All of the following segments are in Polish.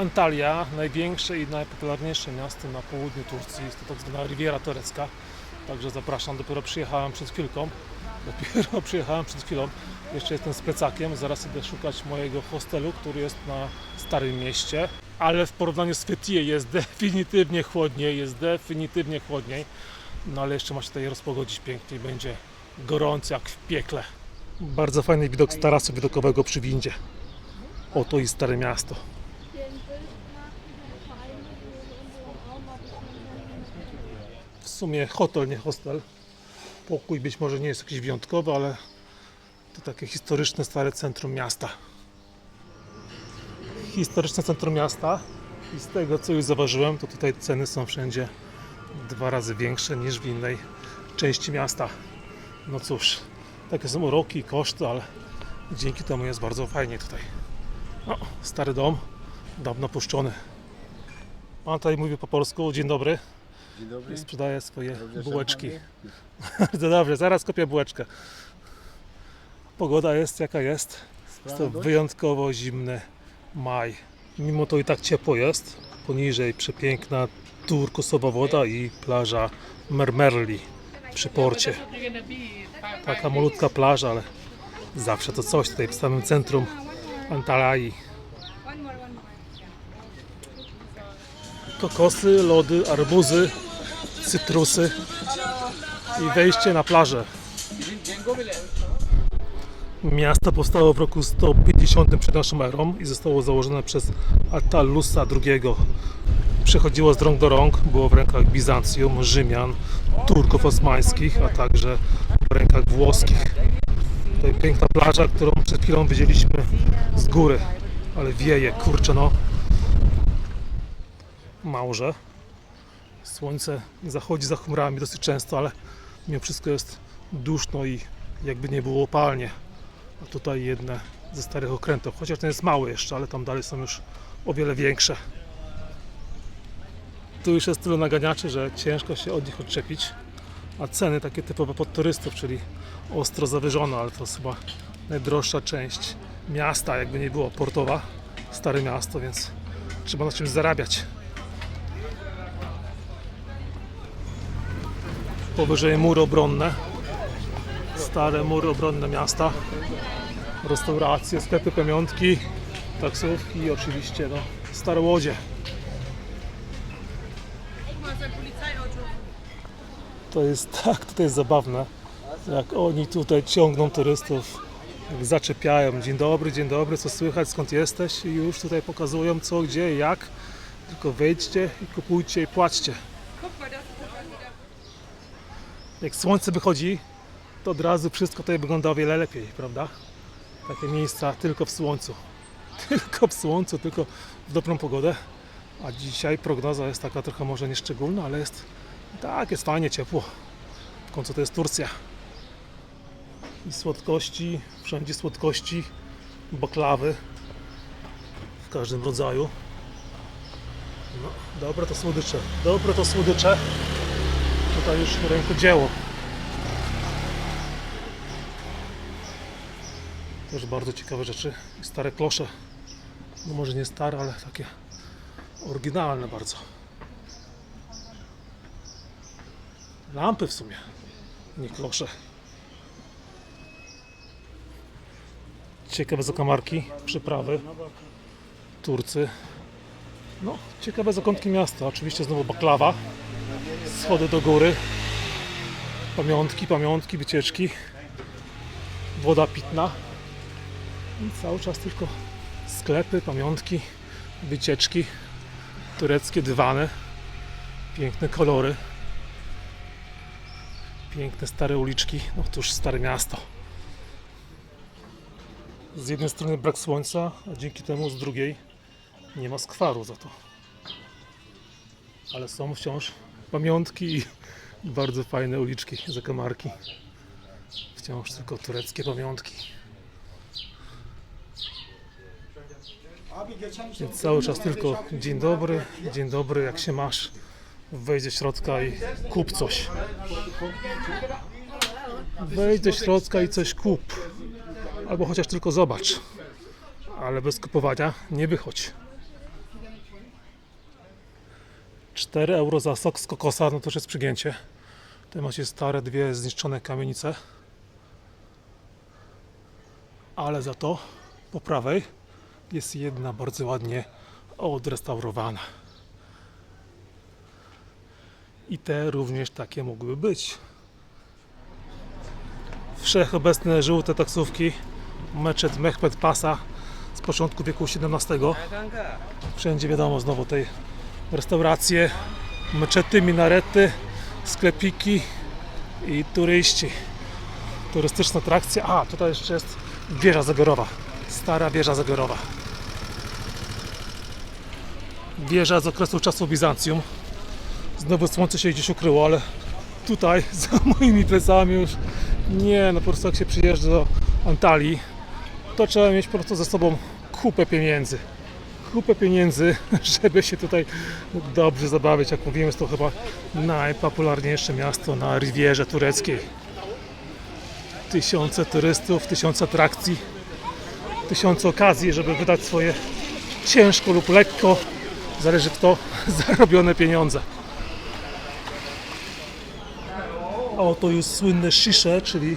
Antalya, największe i najpopularniejsze miasto na południu Turcji. Jest to tak zwana Riviera Turecka. Także zapraszam, dopiero przyjechałem przed chwilką. Dopiero przyjechałem przed chwilą. Jeszcze jestem z plecakiem. Zaraz idę szukać mojego hostelu, który jest na Starym Mieście. Ale w porównaniu z Fethiye jest definitywnie chłodniej, jest definitywnie chłodniej. No ale jeszcze ma się tutaj rozpogodzić pięknie i będzie gorąco jak w piekle. Bardzo fajny widok z tarasu widokowego przy windzie. Oto i Stare Miasto. Sumie hotel, nie hostel. Pokój być może nie jest jakiś wyjątkowy, ale to takie historyczne, stare centrum miasta. Historyczne centrum miasta i z tego co już zauważyłem, to tutaj ceny są wszędzie dwa razy większe niż w innej części miasta. No cóż, takie są uroki i koszty, ale dzięki temu jest bardzo fajnie tutaj. O, stary dom, dawno puszczony. Pan tutaj mówi po polsku, dzień dobry. Dzień dobry. I sprzedaje swoje Dobrze, bułeczki. Bardzo dobrze, zaraz kopię bułeczkę. Pogoda jest jaka jest. Jest to Sprawa dość? wyjątkowo zimny maj. Mimo to i tak ciepło jest. Poniżej przepiękna turkusowa woda i plaża Mermerli przy porcie. Taka malutka plaża, ale zawsze to coś tutaj w samym centrum Antalyi. Kokosy, lody, arbuzy, cytrusy i wejście na plażę. Miasto powstało w roku 150 przed naszą erą i zostało założone przez Atalusa II. Przechodziło z rąk do rąk, było w rękach Bizancjum, Rzymian, Turków osmańskich, a także w rękach włoskich. Tutaj piękna plaża, którą przed chwilą widzieliśmy z góry, ale wieje, kurczę no. Małże. Słońce zachodzi za chmurami dosyć często, ale mimo wszystko jest duszno i jakby nie było opalnie. A tutaj jedne ze starych okrętów, chociaż ten jest mały jeszcze, ale tam dalej są już o wiele większe. Tu już jest tylu naganiaczy, że ciężko się od nich odczepić. A ceny takie typowe pod turystów, czyli ostro zawyżone, ale to jest chyba najdroższa część miasta, jakby nie było portowa, stare miasto, więc trzeba na czymś zarabiać. Powyżej mury obronne, stare mury obronne miasta, restauracje, sklepy, pamiątki, taksówki i oczywiście no, stare łodzie. To jest tak, tutaj jest zabawne, jak oni tutaj ciągną turystów, jak zaczepiają. Dzień dobry, dzień dobry, co słychać, skąd jesteś? I już tutaj pokazują co, gdzie, jak. Tylko wejdźcie i kupujcie i płaćcie. Jak słońce wychodzi, to od razu wszystko tutaj wygląda o wiele lepiej, prawda? Takie miejsca tylko w słońcu. Tylko w słońcu, tylko w dobrą pogodę. A dzisiaj prognoza jest taka trochę może nieszczególna, ale jest tak, jest fajnie ciepło. W końcu to jest Turcja. I słodkości, wszędzie słodkości, baklawy w każdym rodzaju. No, dobre to słodycze, dobre to słodycze. Tutaj już rękodzieło. Też bardzo ciekawe rzeczy. I Stare klosze. No może nie stare, ale takie oryginalne bardzo. Lampy w sumie, nie klosze. Ciekawe zakamarki, przyprawy, Turcy. No, ciekawe zakątki miasta. Oczywiście znowu baklawa, schody do góry, pamiątki, pamiątki, wycieczki, woda pitna. I cały czas tylko sklepy, pamiątki, wycieczki, tureckie dywany, piękne kolory. Piękne stare uliczki, no tuż stare miasto. Z jednej strony brak słońca, a dzięki temu z drugiej nie ma skwaru za to. Ale są wciąż pamiątki i bardzo fajne uliczki, zakamarki. Wciąż tylko tureckie pamiątki. Więc cały czas tylko dzień dobry, dzień dobry, jak się masz. Wejdź do środka i kup coś. Wejdź do środka i coś kup. Albo chociaż tylko zobacz. Ale bez kupowania nie wychodź. 4 euro za sok z kokosa, no to już jest przygięcie. Tutaj macie stare dwie zniszczone kamienice. Ale za to po prawej jest jedna bardzo ładnie odrestaurowana. I te również takie mogły być. Wszechobecne żółte taksówki, meczet Mehmet Pasa z początku wieku XVII. Wszędzie wiadomo znowu tej restauracje, meczety, minarety, sklepiki i turyści. Turystyczna atrakcja. A, tutaj jeszcze jest wieża zegarowa. Stara wieża zegarowa. Wieża z okresu czasu Bizancjum. Znowu słońce się gdzieś ukryło, ale tutaj za moimi plecami już nie, no po prostu jak się przyjeżdża do Antalii, to trzeba mieć po prostu ze sobą kupę pieniędzy. Kupę pieniędzy, żeby się tutaj dobrze zabawić. Jak mówiłem, jest to chyba najpopularniejsze miasto na Rivierze Tureckiej. Tysiące turystów, tysiące atrakcji, tysiące okazji, żeby wydać swoje ciężko lub lekko, zależy kto, zarobione pieniądze. A oto już słynne shisze, czyli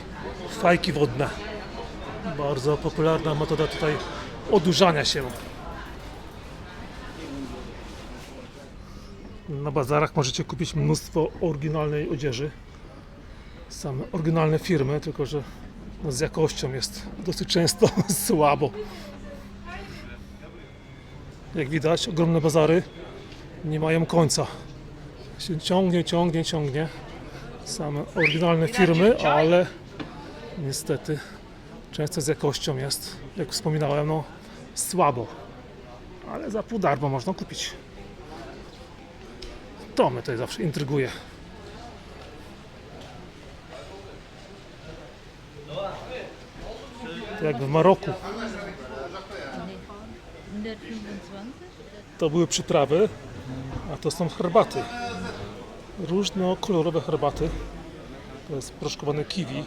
fajki wodne. Bardzo popularna metoda tutaj odurzania się. Na bazarach możecie kupić mnóstwo oryginalnej odzieży. Same oryginalne firmy, tylko że no z jakością jest dosyć często słabo. Jak widać, ogromne bazary nie mają końca. Się ciągnie, ciągnie, ciągnie. Same oryginalne firmy, ale niestety często z jakością jest, jak wspominałem, no słabo. Ale za pół darmo można kupić. To mnie tutaj zawsze intryguje. To jak w Maroku. 125. To były przyprawy, a to są herbaty. Różnokolorowe herbaty. To jest proszkowane kiwi,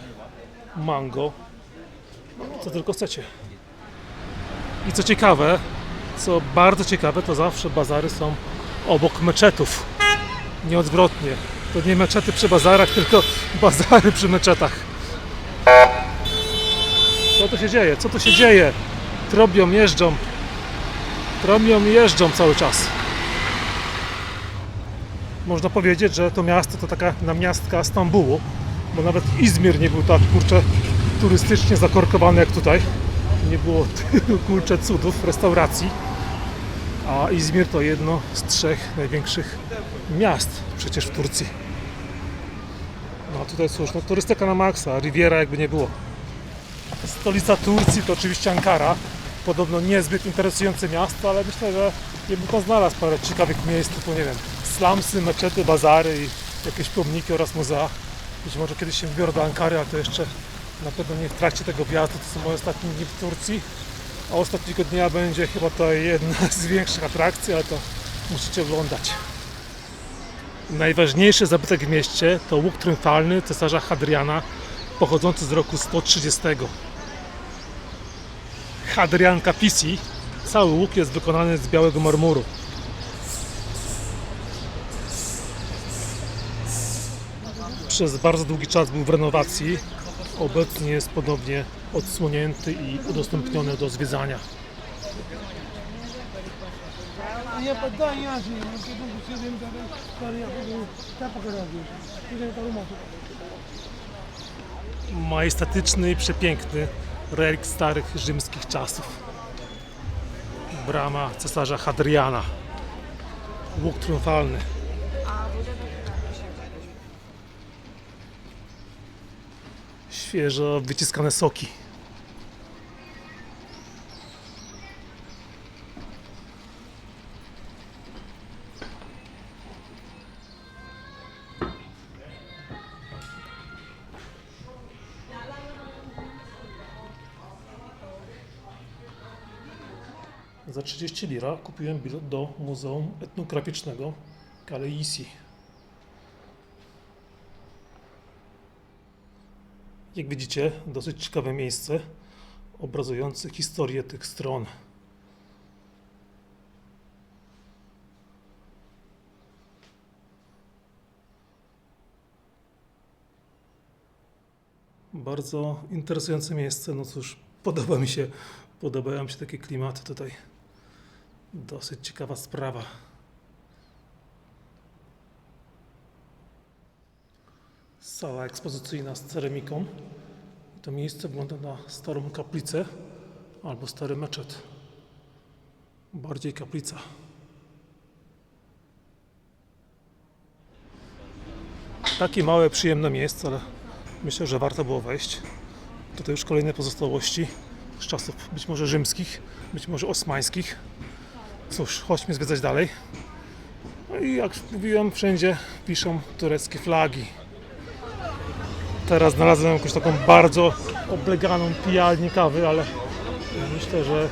mango, co tylko chcecie. I co ciekawe, co bardzo ciekawe, to zawsze bazary są obok meczetów. Nieodwrotnie. To nie meczety przy bazarach, tylko bazary przy meczetach. Co tu się dzieje? Co tu się dzieje? Trobią, jeżdżą. Trobią i jeżdżą cały czas. Można powiedzieć, że to miasto to taka namiastka Stambułu, bo nawet Izmir nie był tak kurczę turystycznie zakorkowany jak tutaj. Nie było tylu kurczę cudów, restauracji. A Izmir to jedno z trzech największych miast przecież w Turcji. No a tutaj cóż, no turystyka na maksa, Riviera jakby nie było. Stolica Turcji to oczywiście Ankara. Podobno niezbyt interesujące miasto, ale myślę, że ja bym tam znalazł parę ciekawych miejsc, typu nie wiem, slumsy, meczety, bazary i jakieś pomniki oraz muzea. Być może kiedyś się wybiorę do Ankary, ale to jeszcze na pewno nie w trakcie tego wjazdu, to są moje ostatnie dni w Turcji. A ostatniego dnia będzie chyba to jedna z większych atrakcji, ale to musicie oglądać. Najważniejszy zabytek w mieście to łuk triumfalny cesarza Hadriana pochodzący z roku 130. Hadrian Capisi. Cały łuk jest wykonany z białego marmuru. Przez bardzo długi czas był w renowacji. Obecnie jest ponownie odsłonięty i udostępniony do zwiedzania. અહીંયા બધા અહીંયા છે એમ કે Majestatyczny i przepiękny relikt starych rzymskich czasów. Brama cesarza Hadriana. Łuk triumfalny. Świeżo wyciskane soki. 30 lira kupiłem bilet do Muzeum Etnograficznego Kaleisi. Jak widzicie, dosyć ciekawe miejsce obrazujące historię tych stron. Bardzo interesujące miejsce, no cóż, podoba mi się, podobają mi się takie klimaty tutaj. Dosyć ciekawa sprawa. Sala ekspozycyjna z ceramiką. To miejsce wygląda na starą kaplicę albo stary meczet. Bardziej kaplica. Takie małe, przyjemne miejsce, ale myślę, że warto było wejść. Tutaj już kolejne pozostałości z czasów być może rzymskich, być może osmańskich. Cóż, chodźmy zwiedzać dalej. No i jak mówiłem, wszędzie piszą tureckie flagi. Teraz znalazłem jakąś taką bardzo obleganą pijalnię kawy, ale myślę, że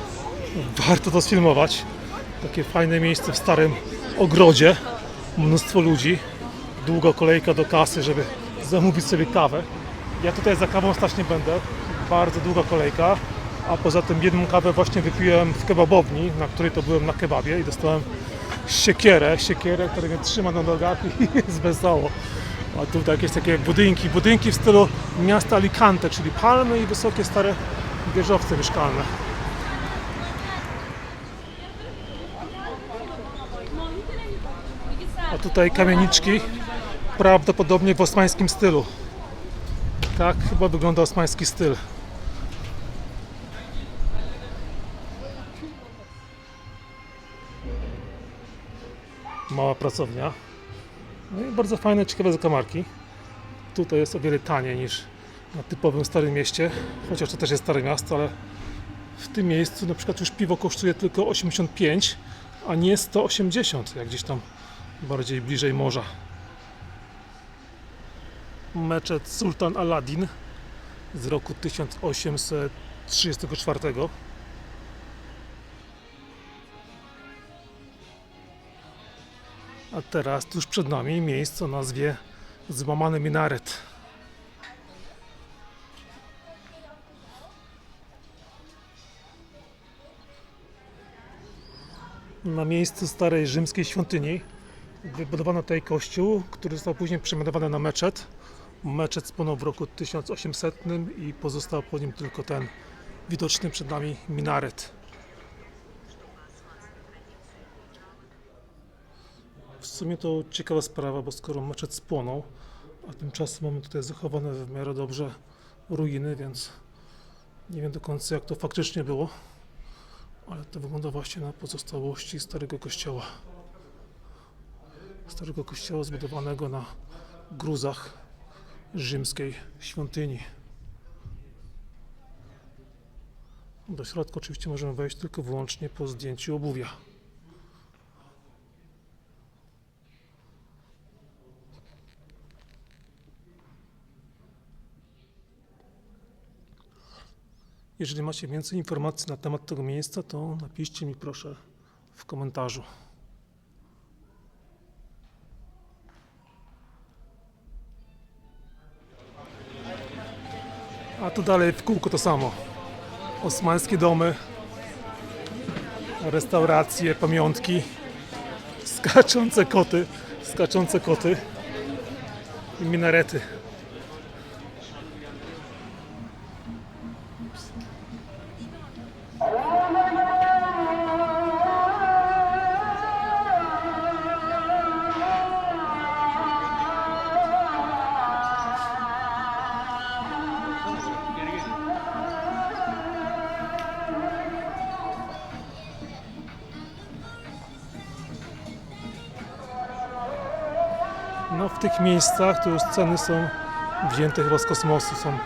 warto to sfilmować. Takie fajne miejsce w starym ogrodzie. Mnóstwo ludzi. Długa kolejka do kasy, żeby zamówić sobie kawę. Ja tutaj za kawą stać nie będę. Bardzo długa kolejka. A poza tym jedną kawę właśnie wypiłem w kebabowni, na której to byłem na kebabie i dostałem siekierę, siekierę, która mnie trzyma na nogach i jest wesoło. A tutaj jakieś takie budynki, budynki w stylu miasta Alicante, czyli palmy i wysokie stare wieżowce mieszkalne. A tutaj kamieniczki, prawdopodobnie w osmańskim stylu. Tak chyba wygląda osmański styl. Mała pracownia. No i bardzo fajne, ciekawe zakamarki. Tutaj jest o wiele taniej niż na typowym Starym Mieście, chociaż to też jest Stare Miasto, ale w tym miejscu na przykład już piwo kosztuje tylko 85, a nie 180, jak gdzieś tam bardziej bliżej morza. Meczet Sultan Aladdin z roku 1834. A teraz tuż przed nami miejsce o nazwie Złamany Minaret. Na miejscu starej rzymskiej świątyni wybudowano tutaj kościół, który został później przemianowany na meczet. Meczet spłonął w roku 1800 i pozostał po nim tylko ten widoczny przed nami minaret. Sumie to ciekawa sprawa, bo skoro meczet spłonął, a tymczasem mamy tutaj zachowane w miarę dobrze ruiny, więc nie wiem do końca jak to faktycznie było, ale to wygląda właśnie na pozostałości starego kościoła. Starego kościoła zbudowanego na gruzach rzymskiej świątyni. Do środka oczywiście możemy wejść tylko wyłącznie po zdjęciu obuwia. Jeżeli macie więcej informacji na temat tego miejsca, to napiszcie mi proszę w komentarzu. A tu dalej w kółko to samo. Osmańskie domy, restauracje, pamiątki, skaczące koty, skaczące koty i minarety. Miejscach to już ceny są wzięte chyba z kosmosu, są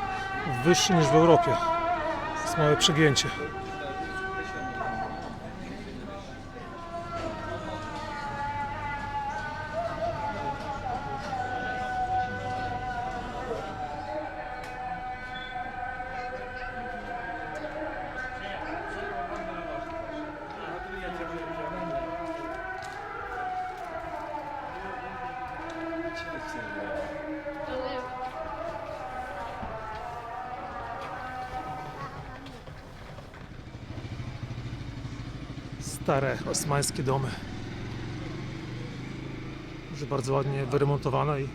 wyższe niż w Europie. To jest małe przegięcie. Stare osmańskie domy. Już bardzo ładnie wyremontowane i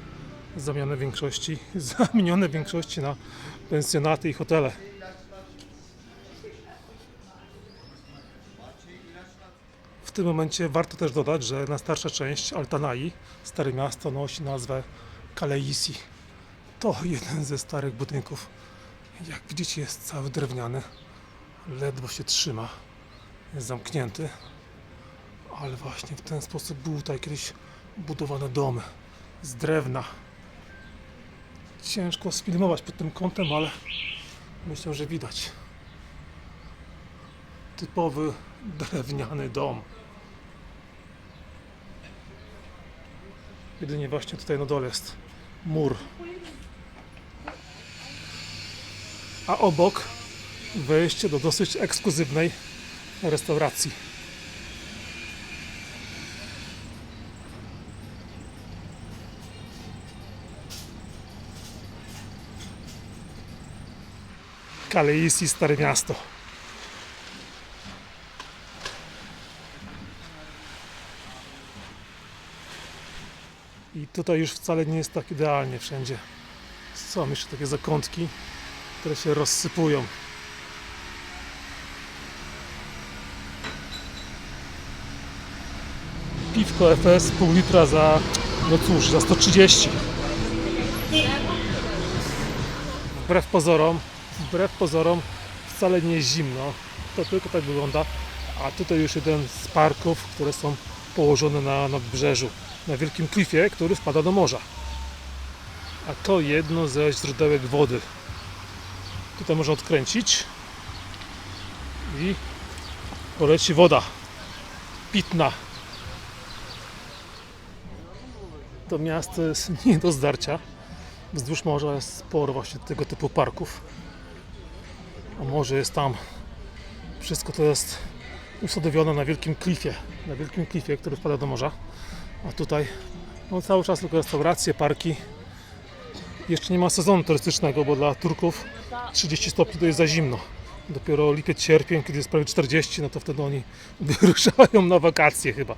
zamienione większości, zamienione większości na pensjonaty i hotele. W tym momencie warto też dodać, że najstarsza część Altanai, Stare Miasto, nosi nazwę Kaleisi. To jeden ze starych budynków. Jak widzicie jest cały drewniany, ledwo się trzyma, jest zamknięty, ale właśnie w ten sposób były tutaj kiedyś budowane domy z drewna. Ciężko sfilmować pod tym kątem, ale myślę, że widać. Typowy drewniany dom. Jedynie właśnie tutaj na dole jest mur. A obok wejście do dosyć ekskluzywnej restauracji. Kaleisi Stare Miasto. I tutaj już wcale nie jest tak idealnie wszędzie. Są jeszcze takie zakątki, które się rozsypują. Piwko FS pół litra za, no cóż, za 130. Wbrew pozorom, wbrew pozorom wcale nie jest zimno. To tylko tak wygląda. A tutaj już jeden z parków, które są położone na nadbrzeżu, na wielkim klifie, który wpada do morza. A to jedno ze źródełek wody. Tutaj można odkręcić i poleci woda pitna. To miasto jest nie do zdarcia. Wzdłuż morza jest sporo właśnie tego typu parków. A morze jest tam. Wszystko to jest usadowione na wielkim klifie. Na wielkim klifie, który wpada do morza. A tutaj no, cały czas tylko restauracje, parki. Jeszcze nie ma sezonu turystycznego, bo dla Turków 30 stopni to jest za zimno. Dopiero lipiec, sierpień, kiedy jest prawie 40, no to wtedy oni wyruszają na wakacje chyba.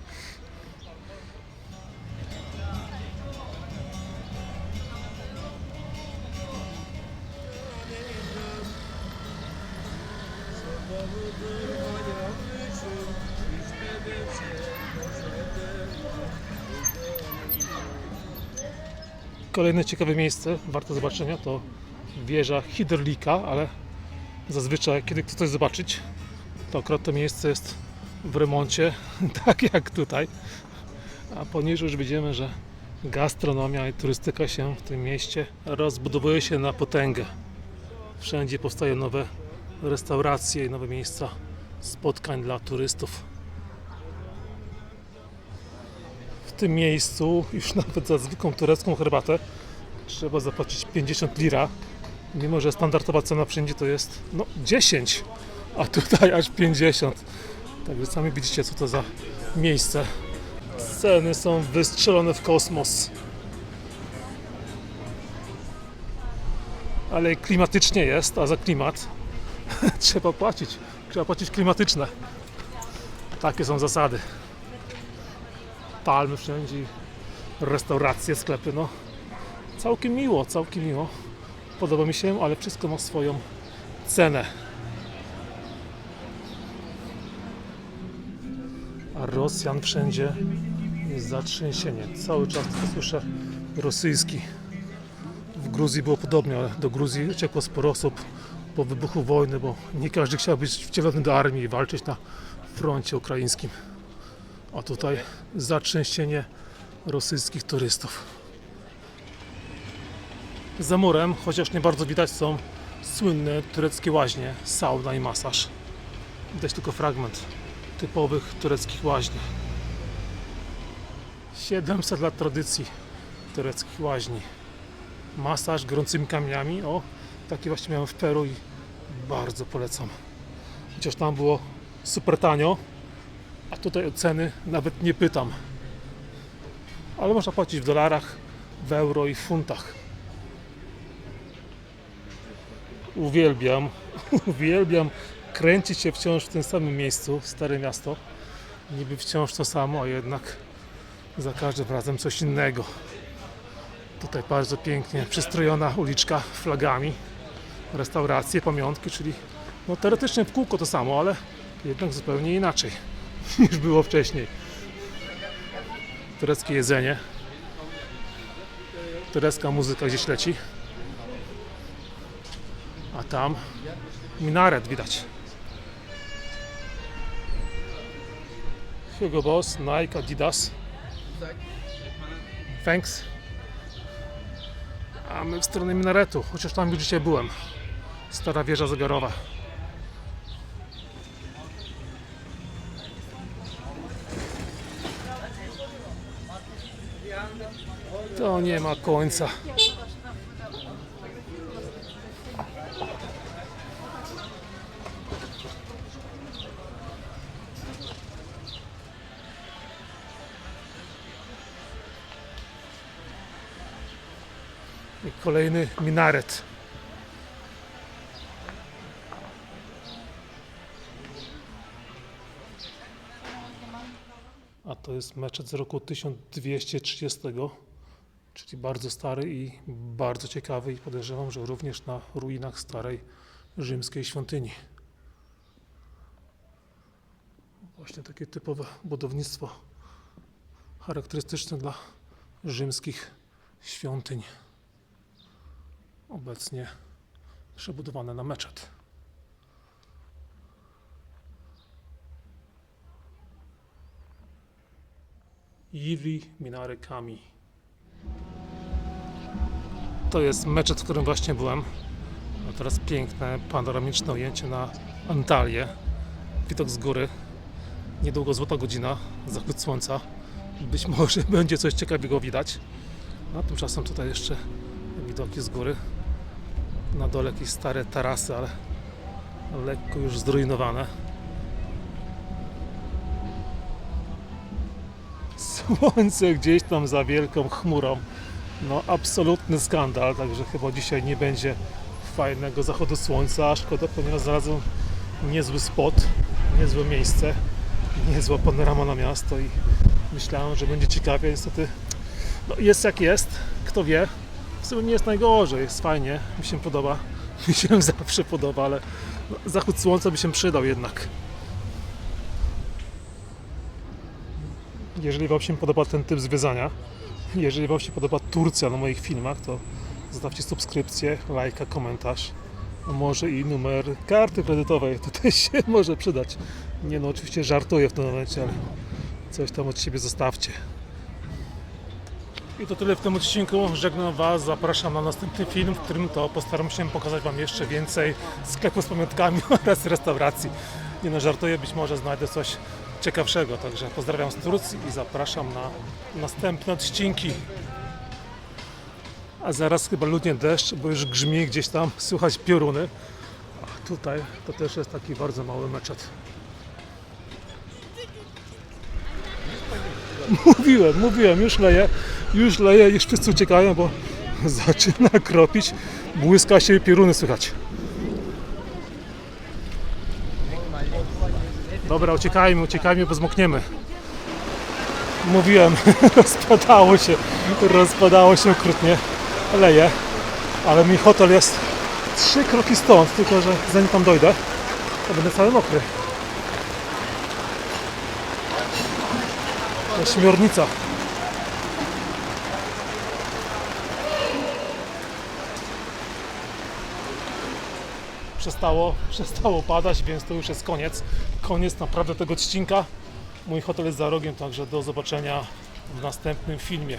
Kolejne ciekawe miejsce, warte zobaczenia, to wieża Hiderlika, ale zazwyczaj, kiedy chcę coś zobaczyć, to akurat to miejsce jest w remoncie, tak jak tutaj. A poniżej już widzimy, że gastronomia i turystyka się w tym mieście rozbudowuje się na potęgę. Wszędzie powstają nowe restauracje i nowe miejsca spotkań dla turystów. W tym miejscu już nawet za zwykłą turecką herbatę trzeba zapłacić 50 lira. Mimo, że standardowa cena wszędzie to jest no 10, a tutaj aż 50. Także sami widzicie co to za miejsce. Ceny są wystrzelone w kosmos. Ale klimatycznie jest, a za klimat trzeba płacić. Trzeba płacić klimatyczne. Takie są zasady. Palmy wszędzie, restauracje, sklepy, no. Całkiem miło, całkiem miło. Podoba mi się, ale wszystko ma swoją cenę. A Rosjan wszędzie jest zatrzęsienie. Cały czas słyszę rosyjski. W Gruzji było podobnie, ale do Gruzji uciekło sporo osób po wybuchu wojny, bo nie każdy chciał być wcielony do armii i walczyć na froncie ukraińskim. A tutaj zatrzęsienie rosyjskich turystów. Za murem, chociaż nie bardzo widać, są słynne tureckie łaźnie, sauna i masaż. Widać tylko fragment typowych tureckich łaźni. 700 lat tradycji tureckich łaźni. Masaż gorącymi kamieniami. O, taki właśnie miałem w Peru i bardzo polecam. Chociaż tam było super tanio, a tutaj o ceny nawet nie pytam. Ale można płacić w dolarach, w euro i w funtach. Uwielbiam, uwielbiam kręcić się wciąż w tym samym miejscu, Stare Miasto. Niby wciąż to samo, a jednak za każdym razem coś innego. Tutaj bardzo pięknie przystrojona uliczka flagami, restauracje, pamiątki, czyli no teoretycznie w kółko to samo, ale jednak zupełnie inaczej niż było wcześniej. Tureckie jedzenie, turecka muzyka gdzieś leci, a tam minaret widać. Hugo Boss, Nike, Adidas. Thanks. A my w stronę minaretu, chociaż tam już dzisiaj byłem. Stara wieża zegarowa. To nie ma końca. I kolejny minaret. Jest meczet z roku 1230, czyli bardzo stary i bardzo ciekawy i podejrzewam, że również na ruinach starej rzymskiej świątyni. Właśnie takie typowe budownictwo charakterystyczne dla rzymskich świątyń. Obecnie przebudowane na meczet. Yivri Minare Kami. To jest meczet, w którym właśnie byłem. A teraz piękne, panoramiczne ujęcie na Antalię. Widok z góry. Niedługo złota godzina, zachód słońca. Być może będzie coś ciekawego widać. A tymczasem tutaj jeszcze widoki z góry. Na dole jakieś stare tarasy, ale lekko już zrujnowane. Słońce gdzieś tam za wielką chmurą. No absolutny skandal, także chyba dzisiaj nie będzie fajnego zachodu słońca, szkoda, ponieważ znalazłem niezły spot, niezłe miejsce, niezła panorama na miasto i myślałem, że będzie ciekawie, niestety no jest jak jest, kto wie. W sumie nie jest najgorzej, jest fajnie, mi się podoba, mi się zawsze podoba, ale no, zachód słońca by się przydał jednak. Jeżeli Wam się podoba ten typ zwiedzania, jeżeli Wam się podoba Turcja na moich filmach, to zostawcie subskrypcję, lajka, komentarz, a może i numer karty kredytowej, to też się może przydać. Nie no, oczywiście żartuję w tym momencie, ale coś tam od siebie zostawcie. I to tyle w tym odcinku. Żegnam Was, zapraszam na następny film, w którym to postaram się pokazać Wam jeszcze więcej sklepów z pamiątkami oraz restauracji. Nie no, żartuję, być może znajdę coś ciekawszego. Także pozdrawiam z Turcji i zapraszam na następne odcinki. A zaraz chyba ludnie deszcz, bo już grzmi gdzieś tam, słychać pioruny. A tutaj to też jest taki bardzo mały meczet. Mówiłem, mówiłem, już leje, już leje, już wszyscy uciekają, bo zaczyna kropić, błyska się i pioruny słychać. Dobra, uciekajmy, uciekajmy, bo zmokniemy. Mówiłem, rozpadało się, rozpadało się okrutnie, leje, ale mój hotel jest trzy kroki stąd, tylko że zanim tam dojdę, to będę cały mokry. Ośmiornica. Przestało, przestało padać, więc to już jest koniec. Koniec naprawdę tego odcinka. Mój hotel jest za rogiem, także do zobaczenia w następnym filmie.